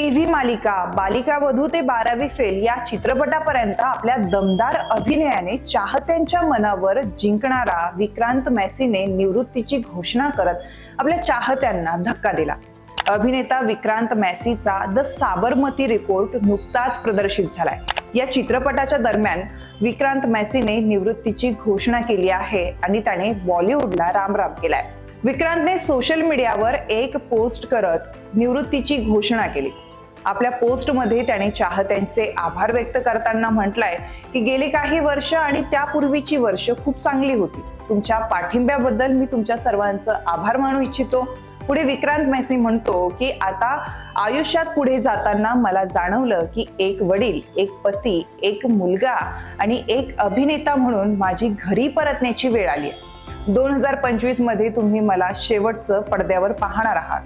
TV मालिका बालिका वधू ते बारावी फेल या चित्रपटापर्यंत आपल्या दमदार अभिनयाने चाहत्यांच्या मनावर जिंकणारा विक्रांत मॅसीने निवृत्तीची घोषणा करत आपल्या चाहत्यांना धक्का दिला. अभिनेता विक्रांत मॅसीचा द साबरमती रिपोर्ट नुकताच प्रदर्शित झालाय. या चित्रपटाच्या दरम्यान विक्रांत मॅसीने निवृत्तीची घोषणा केली आहे आणि त्याने बॉलिवूडला रामराम केलाय. विक्रांतने सोशल मीडियावर एक पोस्ट करत निवृत्तीची घोषणा केली. आपल्या पोस्टमध्ये त्याने चाहत्यांचे आभार व्यक्त करताना म्हटलंय की गेली काही वर्ष आणि त्यापूर्वीची वर्ष खूप चांगली होती. तुमच्या पाठिंब्याबद्दल मी तुमच्या सर्वांचं आभार मानू इच्छितो. पुढे विक्रांत मेसी म्हणतो की आता आयुष्यात पुढे जाताना मला जाणवलं की एक वडील एक पती एक मुलगा आणि एक अभिनेता म्हणून माझी घरी परतण्याची वेळ आली आहे. दोन हजार पंचवीसमध्ये तुम्ही मला शेवटचं पडद्यावर पाहणार आहात.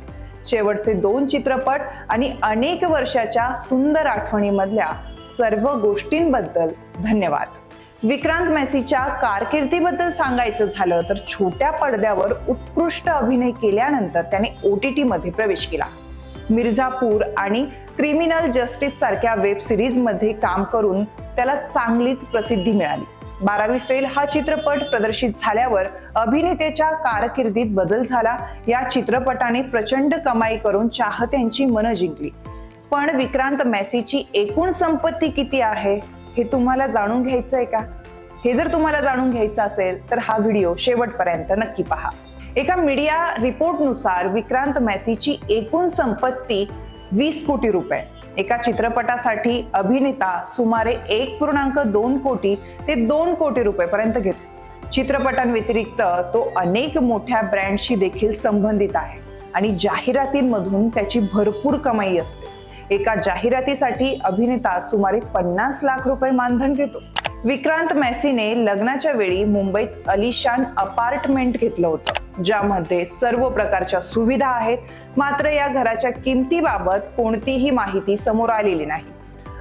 शेवटचे दोन चित्रपट आणि अनेक वर्षाच्या सुंदर आठवणीमधल्या सर्व गोष्टींबद्दल धन्यवाद. विक्रांत मेसीच्या कारकिर्दीबद्दल सांगायचं झालं तर छोट्या पडद्यावर उत्कृष्ट अभिनय केल्यानंतर त्याने ओ टी मध्ये प्रवेश केला. मिर्झापूर आणि क्रिमिनल जस्टिस सारख्या वेब सिरीजमध्ये काम करून त्याला चांगलीच प्रसिद्धी मिळाली. बारावी फेल हा चित्रपट प्रदर्शित झाल्यावर अभिनेत्याच्या कारकिर्दीत बदल झाला. या चित्रपटाने प्रचंड कमाई करून चाहत्यांची मनं जिंकली. पण विक्रांत मॅसीची एकूण संपत्ती किती आहे हे तुम्हाला जाणून घ्यायचं आहे का? हे जर तुम्हाला जाणून घ्यायचं असेल तर हा व्हिडिओ शेवटपर्यंत नक्की पहा. एका मीडिया रिपोर्टनुसार विक्रांत मॅसीची एकूण संपत्ती वीस कोटी रुपये. एका चित्रपटासाठी अभिनेता सुमारे एक पूर्णांक दोन कोटी ते दोन कोटी रुपयेपर्यंत घेतो चित्रपटांव्यतिरिक्त तो अनेक मोठ्या ब्रँडशी देखील संबंधित आहे आणि जाहिरातींमधून त्याची भरपूर कमाई असते. एका जाहिरातीसाठी अभिनेता सुमारे पन्नास लाख रुपये मानधन घेतो. विक्रांत मेसीने लग्नाच्या वेळी मुंबईत अलिशान अपार्टमेंट घेतलं होतं. ज्यामध्ये सर्व प्रकारच्या सुविधा आहेत मात्र या घराच्या किमतीबाबत कोणतीही माहिती समोर आलेली नाही.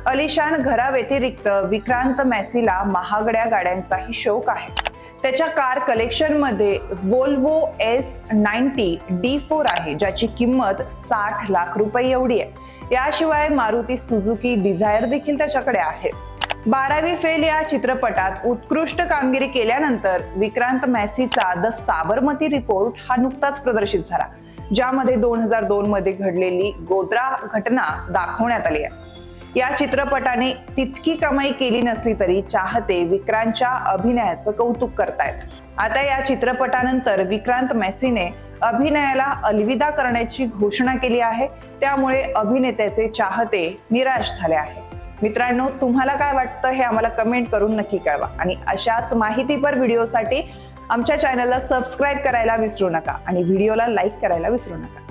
अलिशान घराव्यतिरिक्त विक्रांत मॅसीला महागड्या गाड्यांचाही शौक आहे. त्याच्या car कलेक्शनमध्ये Volvo S ninety D four आहे ज्याची किंमत साठ लाख रुपये एवढी आहे. याशिवाय मारुती सुझुकी डिझायर देखील त्याच्याकडे आहे. बारावी फेल या चित्रपटात उत्कृष्ट कामगिरी केल्यानंतर विक्रांत मॅसीचा द साबरमती रिपोर्ट हा नुकताच प्रदर्शित झाला ज्यामध्ये दोन हजार दोन मध्ये घडलेली गोद्रा घटना दाखवण्यात आली आहे. या चित्रपटाने तितकी कमाई केली नसली तरी चाहते विक्रांतच्या अभिनयाचं कौतुक करतायत. आता या चित्रपटानंतर विक्रांत मेसीने अभिनयाला अलविदा करण्याची घोषणा केली आहे त्यामुळे अभिनेत्याचे चाहते निराश झाले आहे मित्रांनो तुम्हाला काय वाटतं हे आम्हाला कमेंट करून नक्की कळवा. आणि अशाच माहितीपर व्हिडिओसाठी आमच्या चॅनलला सबस्क्राईब करायला विसरू नका आणि व्हिडिओला लाईक करायला विसरू नका.